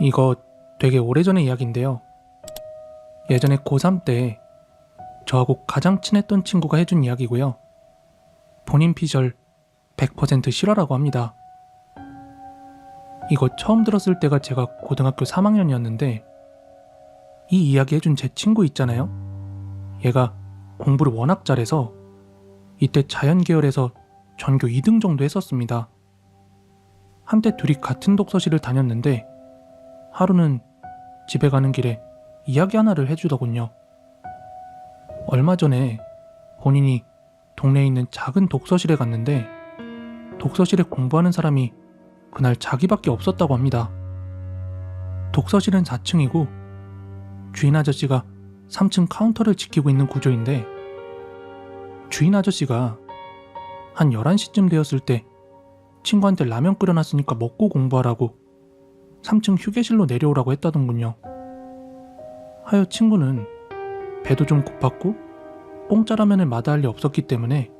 이거 되게 오래전의 이야기인데요. 예전에 고3 때 저하고 가장 친했던 친구가 해준 이야기고요. 본인 피셜 100% 실화라고 합니다. 이거 처음 들었을 때가 제가 고등학교 3학년이었는데 이 이야기 해준 제 친구 있잖아요. 얘가 공부를 워낙 잘해서 이때 자연계열에서 전교 2등 정도 했었습니다. 한때 둘이 같은 독서실을 다녔는데 하루는 집에 가는 길에 이야기 하나를 해주더군요. 얼마 전에 본인이 동네에 있는 작은 독서실에 갔는데 독서실에 공부하는 사람이 그날 자기밖에 없었다고 합니다. 독서실은 4층이고 주인 아저씨가 3층 카운터를 지키고 있는 구조인데 주인 아저씨가 한 11시쯤 되었을 때 친구한테 라면 끓여놨으니까 먹고 공부하라고 3층 휴게실로 내려오라고 했다던군요. 하여 친구는 배도 좀 고팠고 공짜 라면을 마다할 리 없었기 때문에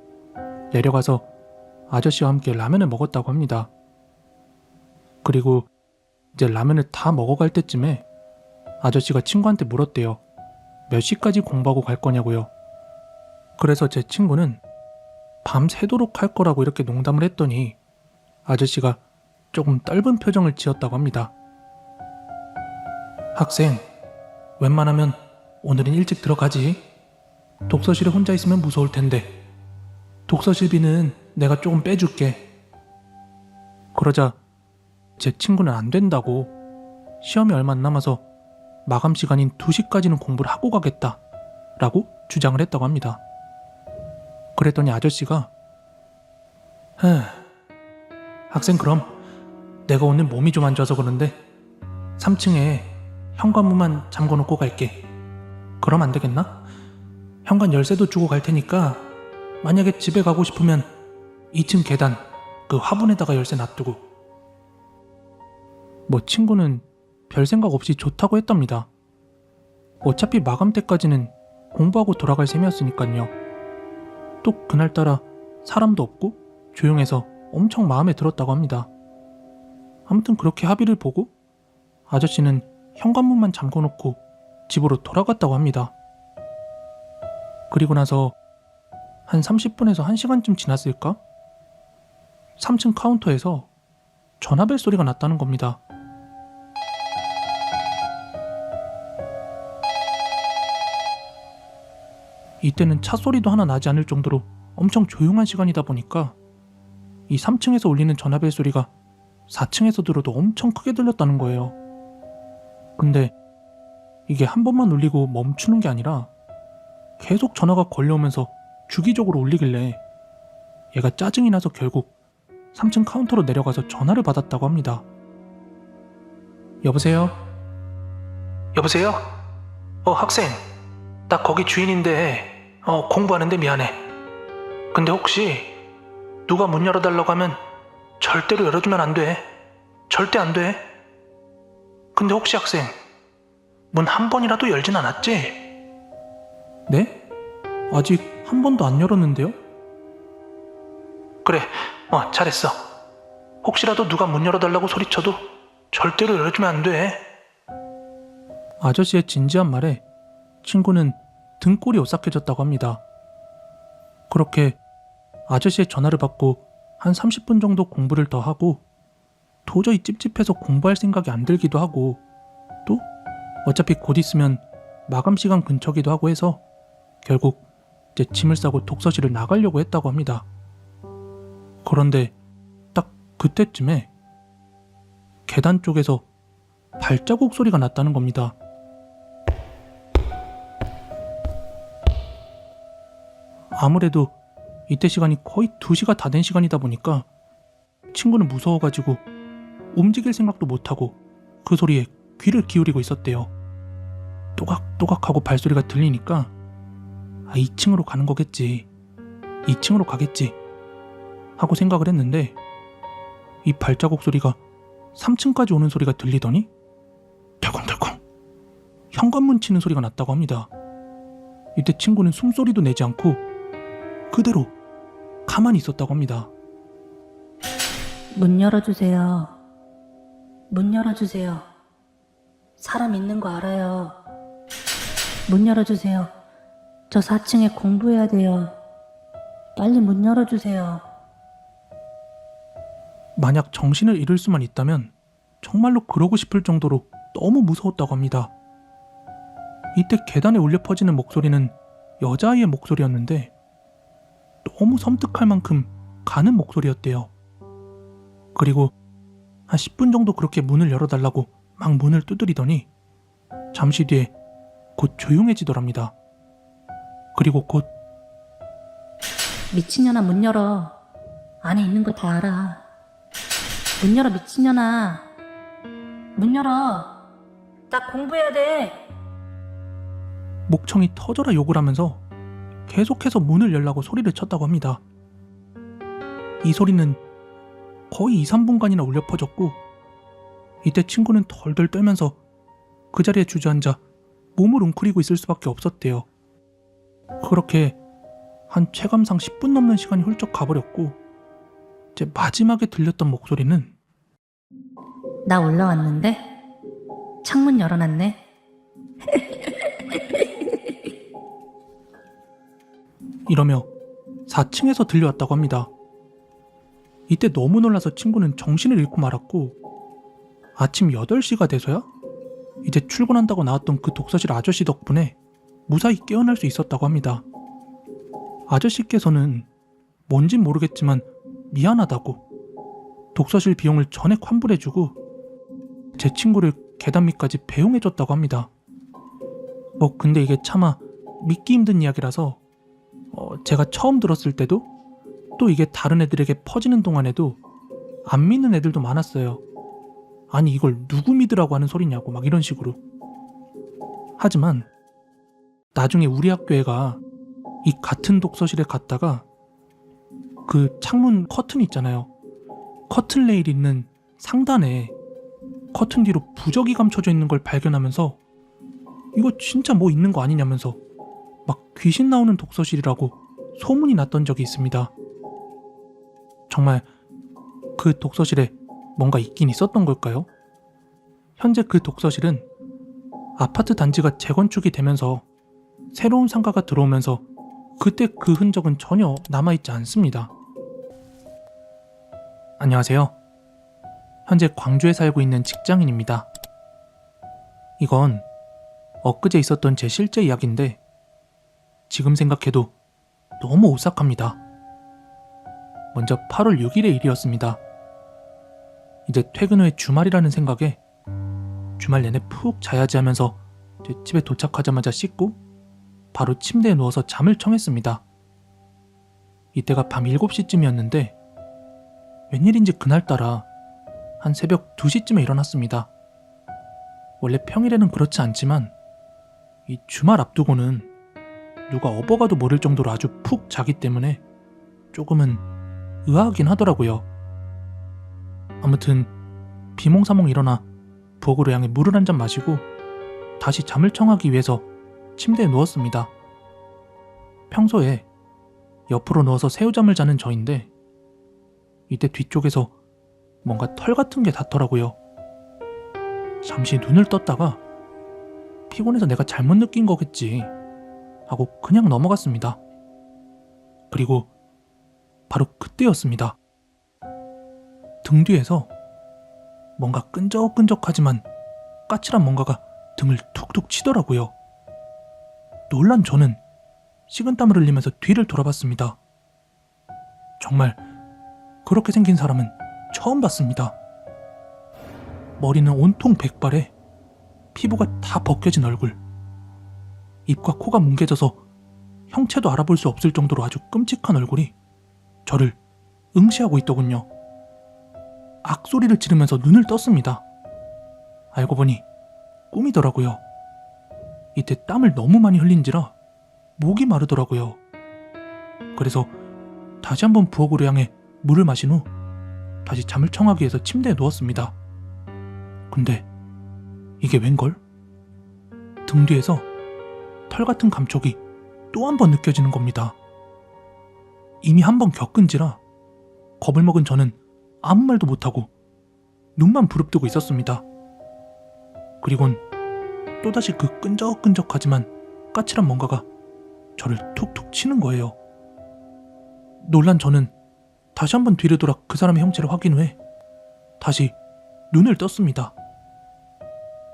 내려가서 아저씨와 함께 라면을 먹었다고 합니다. 그리고 이제 라면을 다 먹어갈 때쯤에 아저씨가 친구한테 물었대요. 몇 시까지 공부하고 갈 거냐고요. 그래서 제 친구는 밤새도록 할 거라고 이렇게 농담을 했더니 아저씨가 조금 떫은 표정을 지었다고 합니다. 학생, 웬만하면 오늘은 일찍 들어가지. 독서실에 혼자 있으면 무서울 텐데. 독서실비는 내가 조금 빼줄게. 그러자 제 친구는 안 된다고 시험이 얼마 안 남아서 마감 시간인 2시까지는 공부를 하고 가겠다. 라고 주장을 했다고 합니다. 그랬더니 아저씨가 하, 학생 그럼 내가 오늘 몸이 좀 안 좋아서 그런데 3층에 현관문만 잠궈 놓고 갈게. 그럼 안 되겠나? 현관 열쇠도 주고 갈 테니까 만약에 집에 가고 싶으면 2층 계단 그 화분에다가 열쇠 놔두고 뭐 친구는 별 생각 없이 좋다고 했답니다. 어차피 마감 때까지는 공부하고 돌아갈 셈이었으니까요. 또 그날따라 사람도 없고 조용해서 엄청 마음에 들었다고 합니다. 아무튼 그렇게 합의를 보고 아저씨는 현관문만 잠궈놓고 집으로 돌아갔다고 합니다. 그리고 나서 한 30분에서 1시간쯤 지났을까? 3층 카운터에서 전화벨 소리가 났다는 겁니다. 이때는 차 소리도 하나 나지 않을 정도로 엄청 조용한 시간이다 보니까 이 3층에서 울리는 전화벨 소리가 4층에서 들어도 엄청 크게 들렸다는 거예요. 근데 이게 한 번만 울리고 멈추는 게 아니라 계속 전화가 걸려오면서 주기적으로 울리길래 얘가 짜증이 나서 결국 3층 카운터로 내려가서 전화를 받았다고 합니다. 여보세요? 여보세요? 어, 학생. 나 거기 주인인데, 어, 공부하는데 미안해. 근데 혹시 누가 문 열어달라고 하면 절대로 열어주면 안 돼. 절대 안 돼. 근데 혹시 학생, 문 한 번이라도 열진 않았지? 네? 아직 한 번도 안 열었는데요? 그래, 어, 잘했어. 혹시라도 누가 문 열어달라고 소리쳐도 절대로 열어주면 안 돼. 아저씨의 진지한 말에 친구는 등골이 오싹해졌다고 합니다. 그렇게 아저씨의 전화를 받고 한 30분 정도 공부를 더 하고 도저히 찝찝해서 공부할 생각이 안 들기도 하고 또 어차피 곧 있으면 마감 시간 근처기도 하고 해서 결국 제 짐을 싸고 독서실을 나가려고 했다고 합니다. 그런데 딱 그때쯤에 계단 쪽에서 발자국 소리가 났다는 겁니다. 아무래도 이때 시간이 거의 2시가 다 된 시간이다 보니까 친구는 무서워가지고 움직일 생각도 못하고 그 소리에 귀를 기울이고 있었대요. 또각또각하고 발소리가 들리니까 아, 2층으로 가는 거겠지. 2층으로 가겠지. 하고 생각을 했는데 이 발자국 소리가 3층까지 오는 소리가 들리더니 덜컹덜컹 현관문 치는 소리가 났다고 합니다. 이때 친구는 숨소리도 내지 않고 그대로 가만히 있었다고 합니다. 문 열어주세요. 문 열어주세요. 사람 있는 거 알아요. 문 열어주세요. 저 4층에 공부해야 돼요. 빨리 문 열어주세요. 만약 정신을 잃을 수만 있다면 정말로 그러고 싶을 정도로 너무 무서웠다고 합니다. 이때 계단에 울려 퍼지는 목소리는 여자아이의 목소리였는데 너무 섬뜩할 만큼 가는 목소리였대요. 그리고 한 10분 정도 그렇게 문을 열어달라고 막 문을 두드리더니 잠시 뒤에 곧 조용해지더랍니다. 그리고 곧 미친년아 문 열어. 안에 있는 거 다 알아. 문 열어 미친년아. 문 열어. 나 공부해야 돼. 목청이 터져라 욕을 하면서 계속해서 문을 열라고 소리를 쳤다고 합니다. 이 소리는 거의 2, 3분간이나 울려 퍼졌고 이때 친구는 덜덜 떨면서 그 자리에 주저앉아 몸을 웅크리고 있을 수밖에 없었대요. 그렇게 한 체감상 10분 넘는 시간이 훌쩍 가버렸고 제 마지막에 들렸던 목소리는 나 올라왔는데 창문 열어놨네. 이러며 4층에서 들려왔다고 합니다. 이때 너무 놀라서 친구는 정신을 잃고 말았고 아침 8시가 돼서야 이제 출근한다고 나왔던 그 독서실 아저씨 덕분에 무사히 깨어날 수 있었다고 합니다. 아저씨께서는 뭔진 모르겠지만 미안하다고 독서실 비용을 전액 환불해주고 제 친구를 계단 밑까지 배웅해줬다고 합니다. 뭐 근데 이게 차마 믿기 힘든 이야기라서 어, 제가 처음 들었을 때도 또 이게 다른 애들에게 퍼지는 동안에도 안 믿는 애들도 많았어요. 아니 이걸 누구 믿으라고 하는 소리냐고 막 이런 식으로. 하지만 나중에 우리 학교 애가 이 같은 독서실에 갔다가 그 창문 커튼 있잖아요. 커튼 레일 있는 상단에 커튼 뒤로 부적이 감춰져 있는 걸 발견하면서 이거 진짜 뭐 있는 거 아니냐면서 막 귀신 나오는 독서실이라고 소문이 났던 적이 있습니다. 정말 그 독서실에 뭔가 있긴 있었던 걸까요? 현재 그 독서실은 아파트 단지가 재건축이 되면서 새로운 상가가 들어오면서 그때 그 흔적은 전혀 남아있지 않습니다. 안녕하세요. 현재 광주에 살고 있는 직장인입니다. 이건 엊그제 있었던 제 실제 이야기인데 지금 생각해도 너무 오싹합니다. 먼저 8월 6일의 일이었습니다. 이제 퇴근 후에 주말이라는 생각에 주말 내내 푹 자야지 하면서 제 집에 도착하자마자 씻고 바로 침대에 누워서 잠을 청했습니다. 이때가 밤 7시쯤이었는데 웬일인지 그날따라 한 새벽 2시쯤에 일어났습니다. 원래 평일에는 그렇지 않지만 이 주말 앞두고는 누가 업어가도 모를 정도로 아주 푹 자기 때문에 조금은 의아하긴 하더라고요. 아무튼 비몽사몽 일어나 부엌으로 향해 물을 한 잔 마시고 다시 잠을 청하기 위해서 침대에 누웠습니다. 평소에 옆으로 누워서 새우잠을 자는 저인데 이때 뒤쪽에서 뭔가 털 같은 게 닿더라고요. 잠시 눈을 떴다가 피곤해서 내가 잘못 느낀 거겠지 하고 그냥 넘어갔습니다. 그리고 바로 그때였습니다. 등 뒤에서 뭔가 끈적끈적하지만 까칠한 뭔가가 등을 툭툭 치더라고요. 놀란 저는 식은땀을 흘리면서 뒤를 돌아봤습니다. 정말 그렇게 생긴 사람은 처음 봤습니다. 머리는 온통 백발에 피부가 다 벗겨진 얼굴. 입과 코가 뭉개져서 형체도 알아볼 수 없을 정도로 아주 끔찍한 얼굴이 저를 응시하고 있더군요. 악소리를 지르면서 눈을 떴습니다. 알고 보니 꿈이더라고요. 이때 땀을 너무 많이 흘린지라 목이 마르더라고요. 그래서 다시 한번 부엌으로 향해 물을 마신 후 다시 잠을 청하기 위해서 침대에 누웠습니다. 근데 이게 웬걸? 등 뒤에서 털 같은 감촉이 또 한 번 느껴지는 겁니다. 이미 한 번 겪은지라 겁을 먹은 저는 아무 말도 못하고 눈만 부릅뜨고 있었습니다. 그리곤 또다시 그 끈적끈적하지만 까칠한 뭔가가 저를 툭툭 치는 거예요. 놀란 저는 다시 한번 뒤를 돌아 그 사람의 형체를 확인 후에 다시 눈을 떴습니다.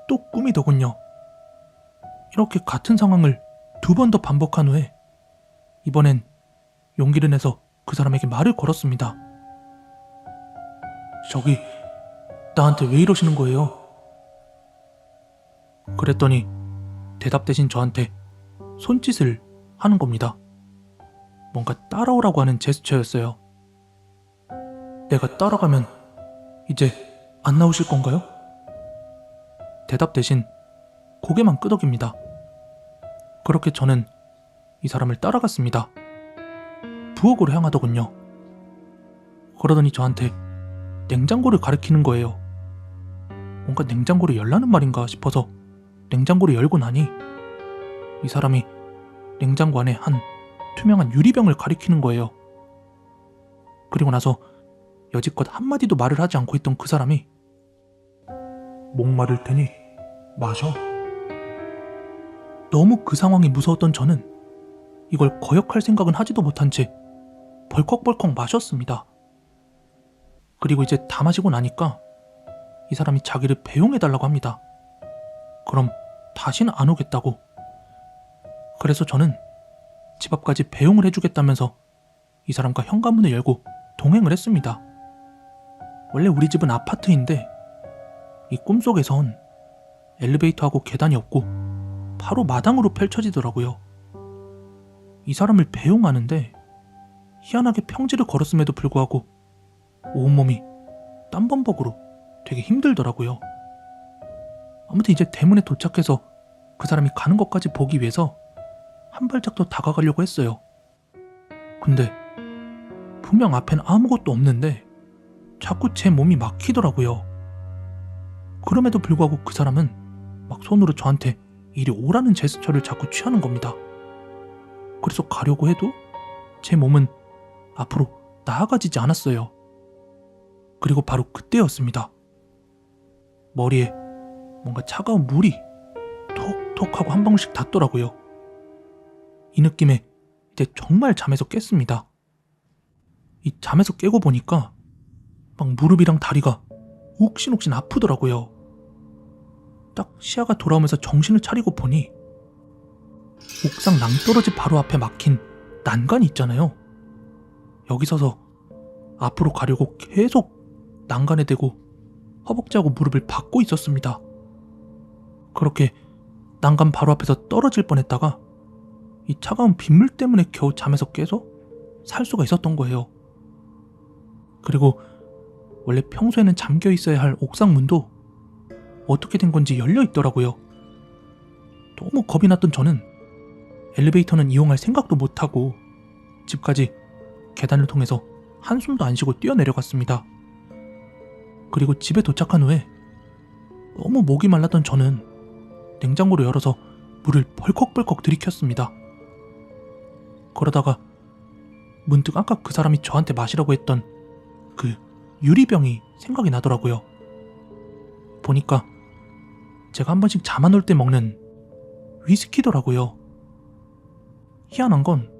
또 꿈이더군요. 이렇게 같은 상황을 두 번 더 반복한 후에 이번엔 용기를 내서 그 사람에게 말을 걸었습니다. 저기 나한테 왜 이러시는 거예요? 그랬더니 대답 대신 저한테 손짓을 하는 겁니다. 뭔가 따라오라고 하는 제스처였어요. 내가 따라가면 이제 안 나오실 건가요? 대답 대신 고개만 끄덕입니다. 그렇게 저는 이 사람을 따라갔습니다. 부엌으로 향하더군요. 그러더니 저한테 냉장고를 가리키는 거예요. 뭔가 냉장고를 열라는 말인가 싶어서 냉장고를 열고 나니 이 사람이 냉장고 안에 한 투명한 유리병을 가리키는 거예요. 그리고 나서 여지껏 한마디도 말을 하지 않고 있던 그 사람이 목마를 테니 마셔. 너무 그 상황이 무서웠던 저는 이걸 거역할 생각은 하지도 못한 채 벌컥벌컥 마셨습니다. 그리고 이제 다 마시고 나니까 이 사람이 자기를 배웅해달라고 합니다. 그럼 다시는 안 오겠다고. 그래서 저는 집 앞까지 배웅을 해주겠다면서 이 사람과 현관문을 열고 동행을 했습니다. 원래 우리 집은 아파트인데 이 꿈속에선 엘리베이터하고 계단이 없고 바로 마당으로 펼쳐지더라고요. 이 사람을 배웅하는데 희한하게 평지를 걸었음에도 불구하고 온몸이 땀범벅으로 되게 힘들더라고요. 아무튼 이제 대문에 도착해서 그 사람이 가는 것까지 보기 위해서 한 발짝 더 다가가려고 했어요. 근데 분명 앞엔 아무것도 없는데 자꾸 제 몸이 막히더라고요. 그럼에도 불구하고 그 사람은 막 손으로 저한테 이리 오라는 제스처를 자꾸 취하는 겁니다. 그래서 가려고 해도 제 몸은 앞으로 나아가지지 않았어요. 그리고 바로 그때였습니다. 머리에 뭔가 차가운 물이 톡톡 하고 한 방울씩 닿더라고요. 이 느낌에 이제 정말 잠에서 깼습니다. 이 잠에서 깨고 보니까 막 무릎이랑 다리가 욱신욱신 아프더라고요. 딱 시야가 돌아오면서 정신을 차리고 보니 옥상 낭떠러지 바로 앞에 막힌 난간이 있잖아요. 여기 서서 앞으로 가려고 계속 난간에 대고 허벅지하고 무릎을 박고 있었습니다. 그렇게 난간 바로 앞에서 떨어질 뻔했다가 이 차가운 빗물 때문에 겨우 잠에서 깨서 살 수가 있었던 거예요. 그리고 원래 평소에는 잠겨 있어야 할 옥상 문도 어떻게 된 건지 열려 있더라고요. 너무 겁이 났던 저는 엘리베이터는 이용할 생각도 못하고 집까지 계단을 통해서 한숨도 안 쉬고 뛰어내려갔습니다. 그리고 집에 도착한 후에 너무 목이 말랐던 저는 냉장고를 열어서 물을 벌컥벌컥 들이켰습니다. 그러다가 문득 아까 그 사람이 저한테 마시라고 했던 그 유리병이 생각이 나더라고요. 보니까 제가 한 번씩 잠 안 올 때 먹는 위스키더라고요. 희한한 건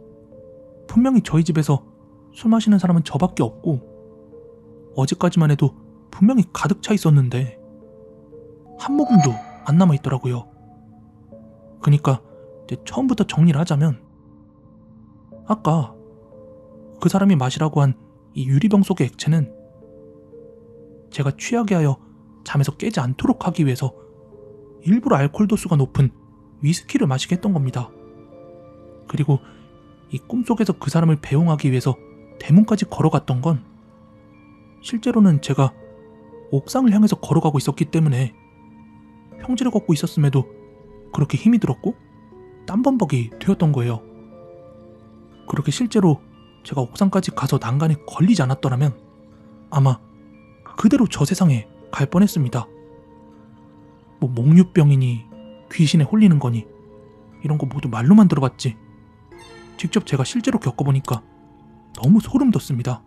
분명히 저희 집에서 술 마시는 사람은 저밖에 없고 어제까지만 해도 분명히 가득 차 있었는데 한 모금도 안 남아 있더라고요. 그니까 이제 처음부터 정리를 하자면 아까 그 사람이 마시라고 한 이 유리병 속의 액체는 제가 취하게 하여 잠에서 깨지 않도록 하기 위해서 일부러 알코올 도수가 높은 위스키를 마시게 했던 겁니다. 그리고 이 꿈속에서 그 사람을 배웅하기 위해서 대문까지 걸어갔던 건 실제로는 제가 옥상을 향해서 걸어가고 있었기 때문에 평지를 걷고 있었음에도 그렇게 힘이 들었고 땀범벅이 되었던 거예요. 그렇게 실제로 제가 옥상까지 가서 난간에 걸리지 않았더라면 아마 그대로 저 세상에 갈 뻔했습니다. 뭐 몽유병이니 귀신에 홀리는 거니 이런 거 모두 말로만 들어봤지 직접 제가 실제로 겪어보니까 너무 소름 돋습니다.